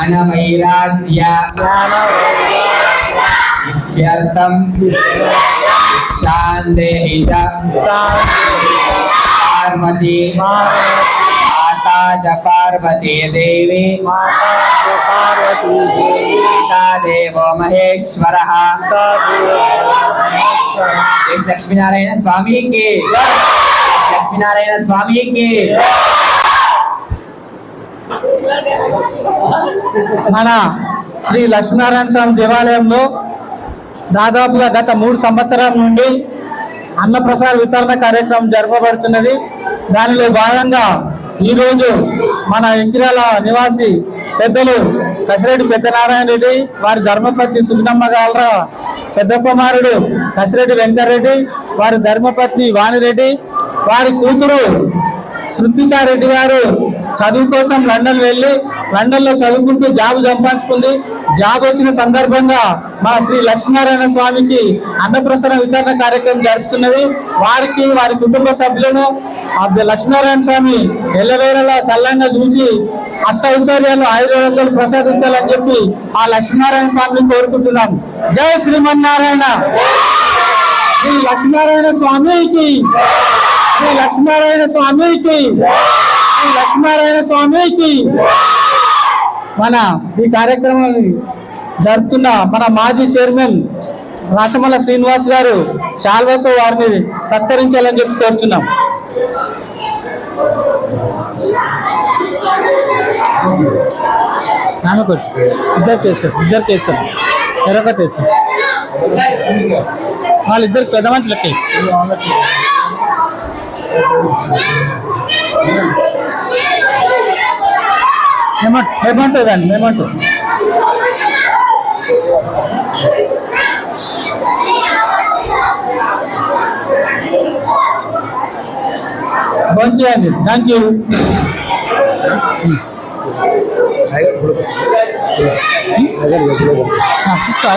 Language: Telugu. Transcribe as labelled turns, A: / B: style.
A: ज्ञानवैराग्या माता च पार्वती देवी माता
B: पार्वती देवी
A: ता महेश्वरः ता लक्ष्मीनारायण स्वामी के लक्ष्मीनारायण स्वामी के
B: మన శ్రీ లక్ష్మీనారాయణ స్వామి దేవాలయంలో దాదాపుగా గత మూడు సంవత్సరాల నుండి అన్నప్రసాద వితరణ కార్యక్రమం జరపబడుతున్నది. దానిలో భాగంగా ఈరోజు మన ఇంకిరాల నివాసి పెద్దలు కసిరెడ్డి పెద్దనారాయణ రెడ్డి వారి ధర్మపత్ని సుగ్నమ్మ గాలర పెద్ద కుమారుడు కసిరెడ్డి వెంకటరెడ్డి వారి ధర్మపత్ని వాణిరెడ్డి వారి కూతురు శృతికారెడ్డి గారు చదువు కోసం లండన్ వెళ్ళి లండన్లో చదువుకుంటూ జాబ్ సంపాదించుకుంది. జాబ్ వచ్చిన సందర్భంగా మా శ్రీ లక్ష్మీనారాయణ స్వామికి అన్నప్రసన్న వితరణ కార్యక్రమం జరుపుతున్నది. వారికి వారి కుటుంబ సభ్యులను ఆ లక్ష్మీనారాయణ స్వామి ఎల్లవేళలా చల్లంగా చూసి అష్ట ఐశ్వర్యాలు ఆయుర్వేదాలు ప్రసాదించాలని చెప్పి ఆ లక్ష్మీనారాయణ స్వామిని కోరుకుంటున్నాం. జై శ్రీమన్నారాయణ! శ్రీ లక్ష్మీనారాయణ స్వామికి శ్రీ లక్ష్మీనారాయణ స్వామికి లక్ష్మీనారాయణ స్వామికి మన ఈ కార్యక్రమాన్ని జరుపుతున్న మన మాజీ చైర్మన్ రాచమల్ల శ్రీనివాస్ గారు శాల్వతో వారిని సత్కరించాలని చెప్పి కోరుతున్నాం ఆమె కొట్టు. ఇద్దరికి వేస్తాం ఇద్దరికి వేస్తాం చెరొకటి వేస్తాం వాళ్ళిద్దరికి పెద్ద మనుషులు ఎక్కాయి ఏమంట ఏమంటుంది అండి ఏమంటుంది చేయండి థ్యాంక్ యూ తీసుకో